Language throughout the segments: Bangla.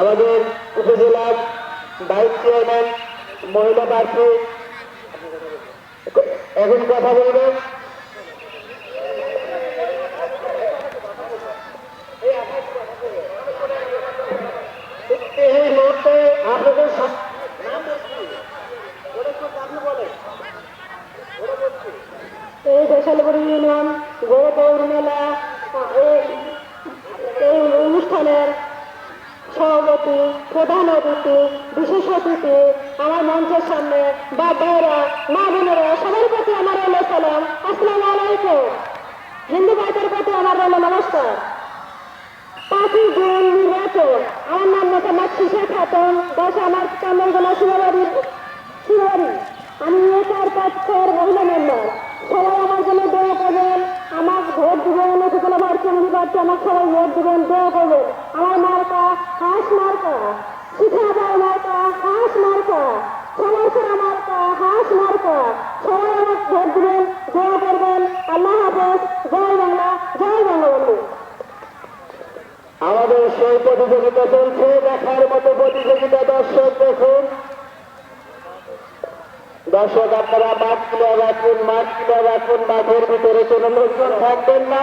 আমাদের উপজেলার ভাইস চেয়ারম্যান মহিলা প্রার্থী। এখন কথা বলবেন। এই দেশালপুর ইউনিয়ন গৌর পৌর মেলা এই অনুষ্ঠানের সভাপতি, প্রধান অতিথি, বিশেষ অতিথি আমার মঞ্চের সামনে বা ভাইরা, মা বোনেরা, সবার প্রতি আমার হলো সালাম। আসসালামু আলাইকুম। হিন্দু ভাইদের প্রতি আমার হলো নমস্কার। পাঁচই জুন নির্বাচন। আমার নাম মোহাম্মদ শিশা খাতুন। দেশ আমার কামরগোলা শিবাবাড়ির শিবাবাড়ি আমি একার পক্ষের সবাই ভোট দিবেন দোয়া করবেন আমার মার্কা, হাঁস মার্কা। শিখা দেয় মার্কা, হাঁস মার্কা। সমর্থনা মার্কা, হাঁস মার্কা। সবাই আমার ভোট দিবেন, দোয়া করবেন। আল্লাহ হাফেজ। জয় বাংলা, জয় বঙ্গবন্ধু আমাদের সেই প্রতিযোগিতা চলছে, দেখার মতো প্রতিযোগিতা দর্শক দেখুন। দর্শক আপনারা মাঠ ক্লিয়ার রাখুন, মাঠ ক্লিয়ার রাখুন, মাঠের ভিতরে কোনো লোকজন থাকবেন না।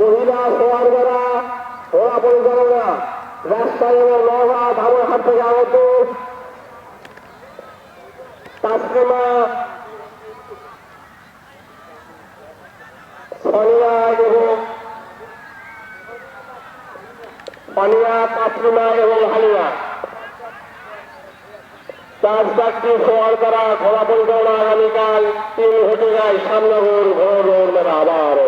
মহিলা সোয়ার যারা ঘোড়া পরিচালনা রাস্তায় এবং নওগাঁ ধামরহাট থেকে আগত। তাসলিমা সোনিয়া এবং পানিয়া তাসলিমা এবং হালিয়া। চার চারটি সোয়ার দ্বারা ঘোড়া পরিচালনা আগামীকাল তিন হেঁটে যায় সামনগর ঘোড় রোড মেলা আবার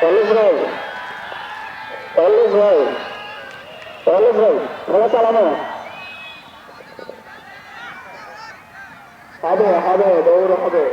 চল্লিশ ভাই চল্লিশ ভাই চল্লিশ ভাই ঘোড়া চালানো। হবে হবে দৌড় হবে।